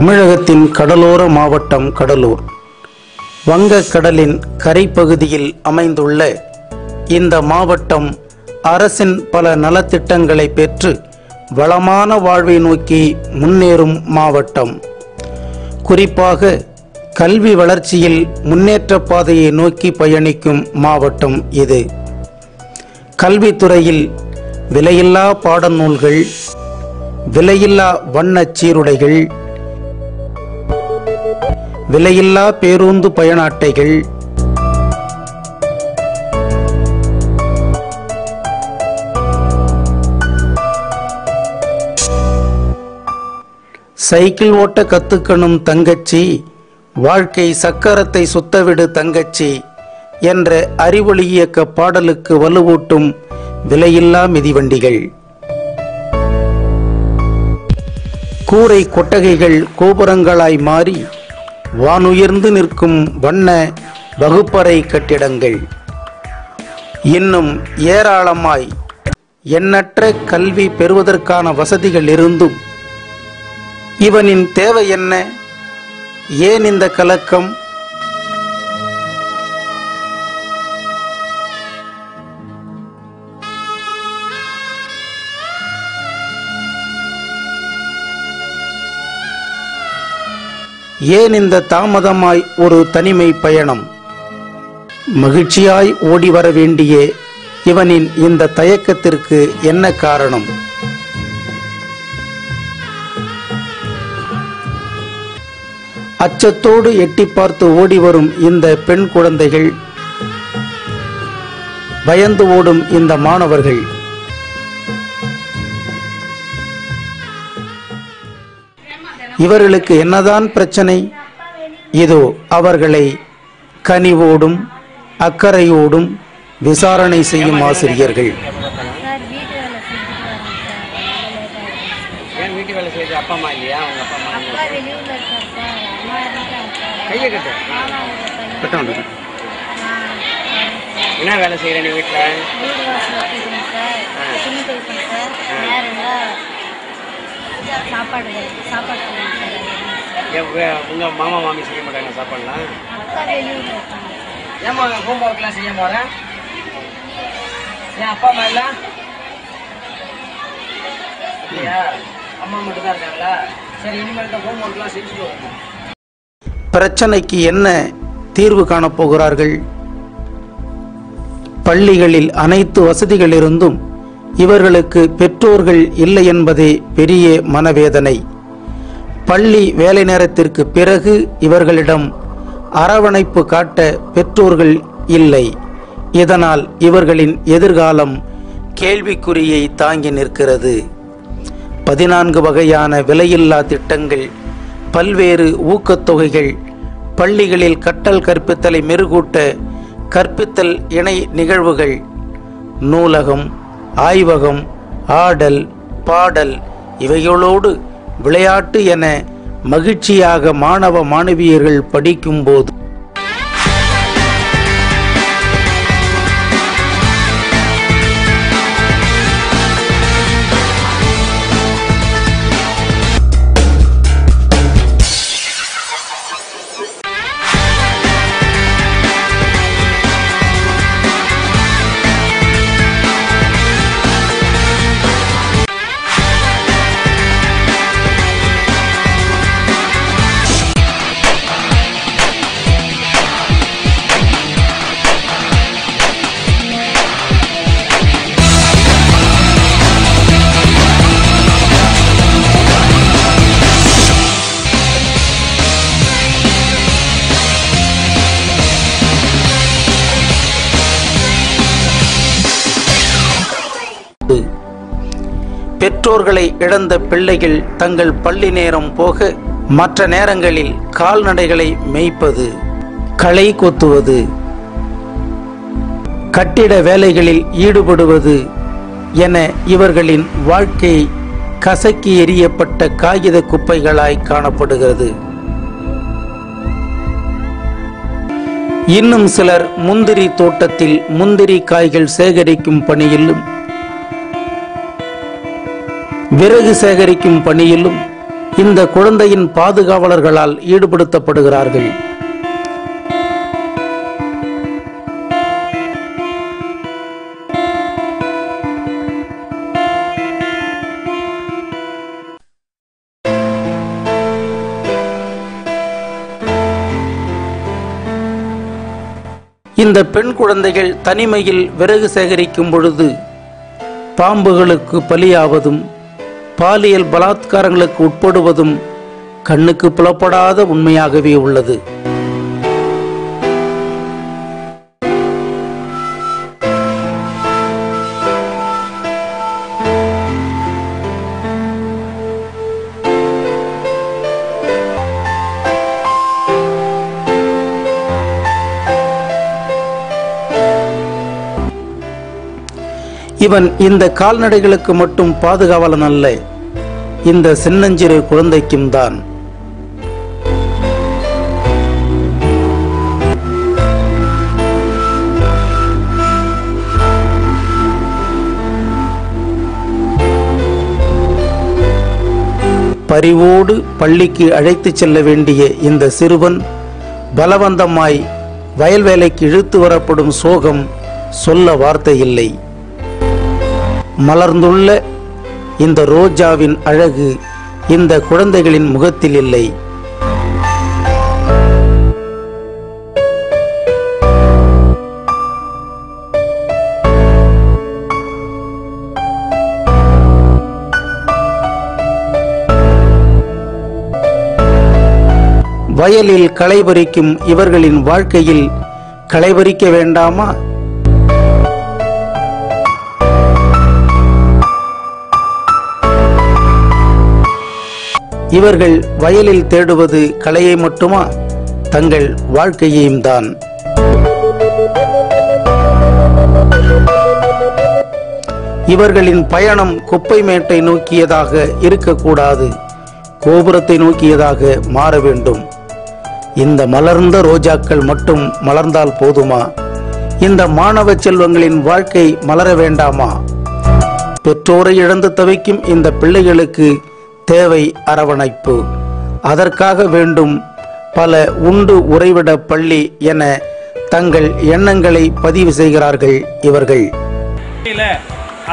தமிழகத்தின் கடலோர மாவட்டம் கடலூர். வங்கக்கடலின் கரைப்பகுதியில் அமைந்துள்ள இந்த மாவட்டம் அரசின் பல நலத்திட்டங்களை பெற்று வளமான வாழ்வை நோக்கி முன்னேறும் மாவட்டம். குறிப்பாக கல்வி வளர்ச்சியில் முன்னேற்ற பாதையை நோக்கி பயணிக்கும் மாவட்டம் இது. கல்வித்துறையில் விலையில்லா பாடநூல்கள் விலையில்லா வண்ண சீருடைகள் விலையில்லா பேருந்து பயண அட்டைகள் சைக்கிள் ஓட்ட கத்துக்கணும் தங்கச்சி. வாழ்க்கை சக்கரத்தை சுத்தவிடு தங்கச்சி என்ற அறிவொளி இயக்க பாடலுக்கு வலுவூட்டும் விலையில்லா மிதிவண்டிகள். கூரை கொட்டகைகள் கோபுரங்களாய் மாறி வானுயர்ந்து நிற்கும் வண்ண வகுப்பறை கட்டிடங்கள். இன்னும் ஏராளமாய் எண்ணற்ற கல்வி பெறுவதற்கான வசதிகள் இருந்தும் இவனின் தேவை என்ன? ஏன் இந்த கலக்கம்? ஏன் இந்த தாமதமாய் ஒரு தனிமை பயணம்? மகிழ்ச்சியாய் ஓடி வர வேண்டிய இவனின் இந்த தயக்கத்திற்கு என்ன காரணம்? அச்சத்தோடு எட்டி பார்த்து ஓடி வரும் இந்த பெண் குழந்தைகள் பயந்து ஓடும் இந்த மாணவர்கள் இவர்களுக்கு என்னதான் பிரச்சனை? இதோ அவர்களை கனிவோடும் அக்கறையோடும் விசாரணை செய்யும் ஆசிரியர்கள். என்ன வேலை செய்யற நீ வீட்டுல? சாப்பாடு என் மாமா மாமி செய்ய மாட்டாங்க சாப்பாடுலாம்? ஏமா ஹோம் ஒர்க்லாம் செய்ய போற? ஏன் அப்பா அம்மா இல்லையா அம்மா மட்டும் தான் இருக்காங்களா? சரி இனிமேல் தான் ஹோம் ஒர்க்லாம் செஞ்சுட்டு பிரச்சனைக்கு என்ன தீர்வு காணப் போகிறார்கள்? பள்ளிகளில் அனைத்து வசதிகள் இருந்தும் இவர்களுக்கு பெற்றோர்கள் இல்லை என்பதே பெரிய மனவேதனை. பள்ளி வேலை நேரத்திற்கு பிறகு இவர்களிடம் அரவணைப்பு காட்ட பெற்றோர்கள் இல்லை. இதனால் இவர்களின் எதிர்காலம் கேள்விக்குறியை தாங்கி நிற்கிறது. பதினான்கு வகையான விலையில்லா திட்டங்கள் பல்வேறு ஊக்கத்தொகைகள் பள்ளிகளில் கட்டல் கற்பித்தலை மெருகூட்ட கற்பித்தல் இணை நிகழ்வுகள் நூலகம் ஆய்வகம் ஆடல் பாடல் இவைகளோடு விளையாட்டு என மகிழ்ச்சியாக மாணவ மாணவியர்கள் படிக்கும்போது பெற்றோர்களை இழந்த பிள்ளைகள் தங்கள் பள்ளி நேரம் போக மற்ற நேரங்களில் கால்நடைகளை மேய்ப்பது களை கொத்துவது கட்டிட வேலைகளில் ஈடுபடுவது என இவர்களின் வாழ்க்கை கசக்கி எறியப்பட்ட காகித குப்பைகளாய் காணப்படுகிறது. இன்னும் சிலர் முந்திரி தோட்டத்தில் முந்திரி காய்கள் சேகரிக்கும் பணியிலும் விறகு சேகரிக்கும் பணியிலும் இந்த குழந்தையின் பாதுகாவலர்களால் ஈடுபடுத்தப்படுகிறார்கள். இந்த பெண் குழந்தைகள் தனிமையில் விறகு சேகரிக்கும் பொழுது பாம்புகளுக்கு பலியாவதும் பாலியல் பலாத்காரங்களுக்கு உட்படுவதும் கண்ணுக்கு புலப்படாத உண்மையாகவே உள்ளது. இவன் இந்த கால்நடைகளுக்கு மட்டும் பாதுகாவலன் அல்ல. இந்த சின்னஞ்சிறு குழந்தைக்கும் தான். பரிவோடு பள்ளிக்கு அழைத்துச் செல்ல வேண்டிய இந்த சிறுவன் பலவந்தமாய் வயல் வேலைக்கு இழுத்து வரப்படும் சோகம் சொல்ல வார்த்தை இல்லை. மலர்ந்துள்ள இந்த ரோஜாவின் அழகு இந்த குழந்தைகளின் முகத்தில் இல்லை. வயலில் களை பறிக்கும் இவர்களின் வாழ்க்கையில் களை பறிக்க வேண்டாமா? இவர்கள் வயலில் தேடுவது கலையை மட்டுமா? தங்கள் வாழ்க்கையையும் தான். இவர்களின் பயணம் குப்பை மேட்டை நோக்கியதாக இருக்கக்கூடாது. கோபுரத்தை நோக்கியதாக மாற வேண்டும். இந்த மலர்ந்த ரோஜாக்கள் மட்டும் மலர்ந்தால் போதுமா? இந்த மாணவ செல்வங்களின் வாழ்க்கை மலர வேண்டாமா? பெற்றோரை இழந்து தவிக்கும் இந்த பிள்ளைகளுக்கு தேவை அரவணைப்பு. அதற்காக வேண்டும் பல உண்டு உறைவிட பள்ளி என தங்கள் எண்ணங்களை பதிவு செய்கிறார்கள் இவர்கள்.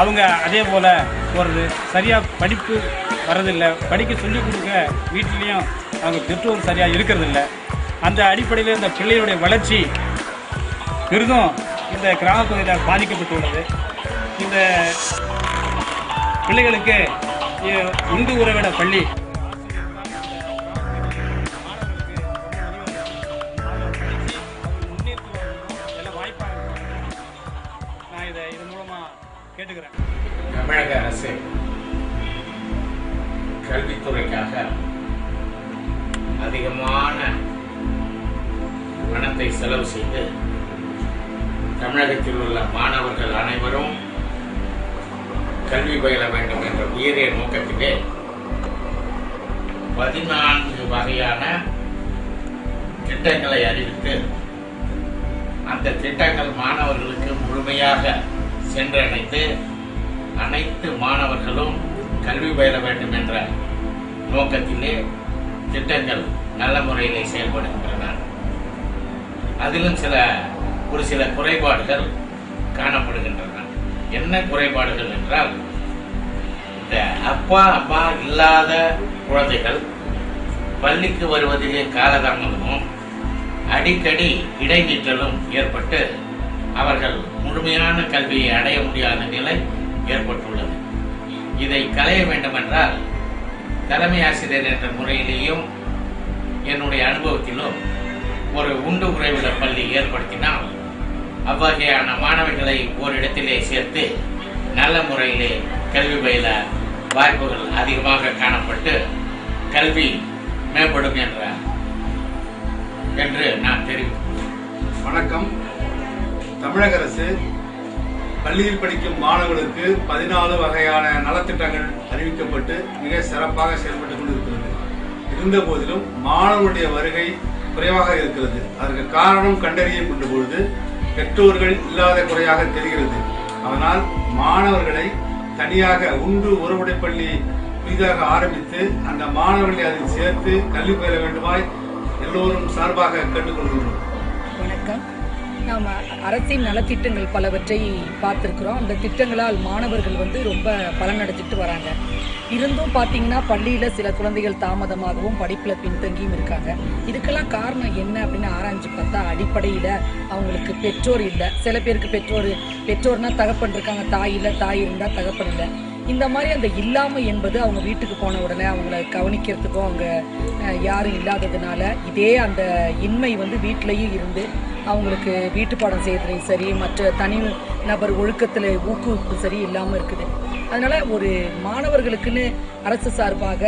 அவங்க அதே போல ஒரு சரியா படிப்பு வரதில்லை படிக்க சொல்லிக் கொடுக்க வீட்டிலையும் அவங்க பெற்றோர் சரியா இருக்கிறதில்ல. அந்த அடிப்படையில் இந்த பிள்ளைகளுடைய வளர்ச்சி பெரிதும் இந்த கிராமப்பகுதியில் பாதிக்கப்பட்டுள்ளது. இந்த பிள்ளைகளுக்கு இந்து உறவிட பள்ளி. நான் இதை கேட்டுக்கிறேன். தமிழக அரசு கல்வித்துறைக்காக அதிகமான பணத்தை செலவு செய்து தமிழகத்தில் உள்ள மாணவர்கள் அனைவரும் கல்வி பயில வேண்டும் என்ற நோக்கத்திலே. பதினான்கு வகையான திட்டங்களை அறிவித்து அந்த திட்டங்கள் மாணவர்களுக்கு முழுமையாக சென்றடைந்து அனைத்து மாணவர்களும் கல்வி பயில வேண்டும் என்ற நோக்கத்திலே திட்டங்கள் நல்ல முறையிலே செயல்படுகின்றன. அதிலும் சில ஒரு சில குறைபாடுகள் காணப்படுகின்றன. என்ன குறைபாடுகள் என்றால் அப்பா அம்மா இல்லாத குழந்தைகள் பள்ளிக்கு வருவதிலே காலதாமதமும் அடிக்கடி இடைநிற்றலும் ஏற்பட்டு அவர்கள் முழுமையான கல்வியை அடைய முடியாத நிலை ஏற்பட்டுள்ளது. இதை களைய வேண்டுமென்றால் தலைமை ஆசிரியர் என்ற முறையிலேயும் என்னுடைய அனுபவத்திலும் ஒரு உண்டு உறைவிட பள்ளி ஏற்படுத்தினால் அவ்வகையான மாணவர்களை ஓரிடத்திலே சேர்த்து நல்ல முறையிலே கல்வி பயில வாய்ப்புகள் அதிகமாக காணப்பட்டு கல்வி மேம்படும் என்ற என்று நான் தெரிவிக்கிறேன் வணக்கம். தமிழக அரசு பள்ளியில் படிக்கும் மாணவர்களுக்கு பதினாலு வகையான நலத்திட்டங்கள் அறிவிக்கப்பட்டு மிக சிறப்பாக செயல்பட்டுக் கொண்டிருக்கிறது. இருந்த போதிலும் மாணவர்களுடைய வருகை குறைவாக இருக்கிறது. அதற்கு காரணம் கண்டறியப்பட்ட பொழுது பெற்றோர்கள் இல்லாத குறையாக தெரிகிறது. அதனால் மாணவர்களை தனியாக உண்டு உறவுடை பள்ளி புதிதாக ஆரம்பித்து அந்த மாணவர்களை அதில் சேர்த்து கல்வி பெற வேண்டுமாய் எல்லோரும் சார்பாக கேட்டுக்கொள்கிறோம். வணக்கம். நாம் அரசின் நலத்திட்டங்கள் பலவற்றை பார்த்துருக்குறோம். அந்த திட்டங்களால் மாணவர்கள் வந்து ரொம்ப பலனடைஞ்சிட்டு வராங்க. இருந்தும் பார்த்தீங்கன்னா பள்ளியில் சில குழந்தைகள் தாமதமாகவும் படிப்பில் பின்தங்கியும் இருக்காங்க. இதுக்கெல்லாம் காரணம் என்ன அப்படின்னு ஆராய்ஞ்சு பார்த்தா அடிப்படையில் அவங்களுக்கு பெற்றோர் இல்லை. சில பேருக்கு பெற்றோர் பெற்றோர்னா தகப்பன் இருக்காங்க தாய் இல்லை தாய் இருந்தால் தகப்பன் இல்லை. இந்த மாதிரி அந்த இல்லாமை என்பது அவங்க வீட்டுக்கு போன உடனே அவங்கள கவனிக்கிறதுக்கும் அவங்க யாரும் இல்லாததுனால இதே அந்த இன்மை வந்து வீட்டிலையும் இருந்து அவங்களுக்கு வீட்டு பாடம் செய்யறதுலையும் சரி மற்ற தனி நபர் ஒழுக்கத்தில் ஊக்குவிப்பு சரி இல்லாமல் இருக்குது. அதனால ஒரு மாணவர்களுக்குன்னு அரசு சார்பாக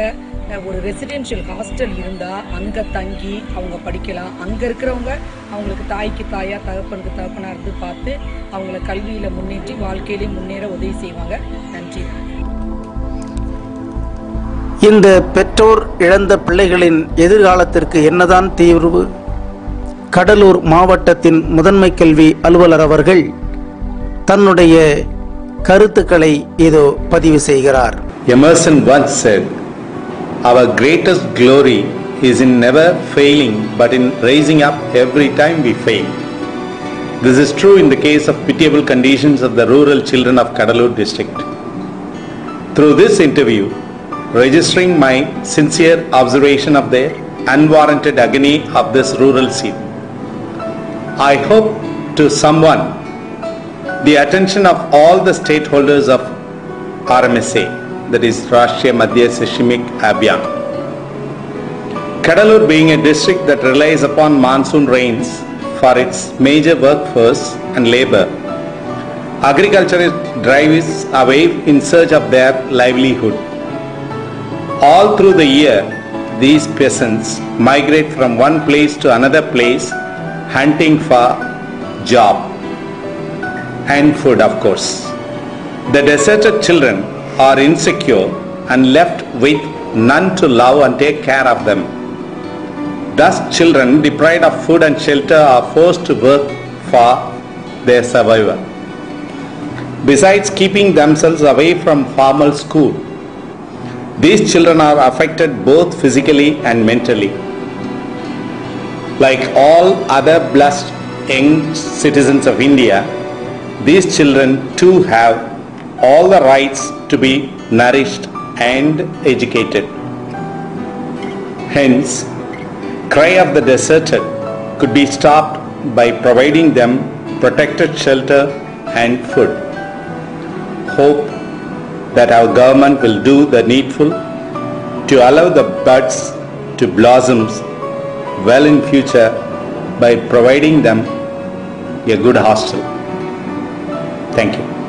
ஒரு ரெசிடென்ஷியல் ஹாஸ்டல் இருந்தால் அங்கே தங்கி அவங்க படிக்கலாம். அங்கே இருக்கிறவங்க அவங்களுக்கு தாய்க்கு தாயாக தகப்பனுக்கு தகப்பனாக இருந்து பார்த்து அவங்கள கல்வியில் முன்னேற்றி வாழ்க்கையிலேயே முன்னேற உதவி செய்வாங்க. நன்றி. இந்த பெற்றோர் இழந்த பிள்ளைகளின் எதிர்காலத்திற்கு என்னதான் தீர்வு? கடலூர் மாவட்டத்தின் முதன்மை கல்வி அலுவலர் அவர்கள் தன்னுடைய கருத்துக்களை இதோ பதிவு செய்கிறார் Emerson once said, Our greatest glory is in never failing but in raising up every time we fail. This is true in the case of pitiable conditions of the rural children of Kadalur district. Through this interview, registering my sincere observation of the unwarranted agony of this rural scene, I hope to someone the attention of all the stakeholders of RMSA, that is Rashtriya Madhya Shishimik Abhiyan. Kadalur being a district that relies upon monsoon rains for its major workforce and labor, agriculture drives away in search of their livelihood. All through the year, these peasants migrate from one place to another place hunting for job and food, of course. The deserted children are insecure and left with none to love and take care of them. Thus, children deprived of food and shelter are forced to work for their survival. Besides keeping themselves away from formal school, these children are affected both physically and mentally. Like all other blessed young citizens of India, these children too have all the rights to be nourished and educated. Hence, cry of the deserted could be stopped by providing them protected shelter and food. Hope that our government will do the needful to allow the buds to blossom well in future by providing them a good hostel. Thank you.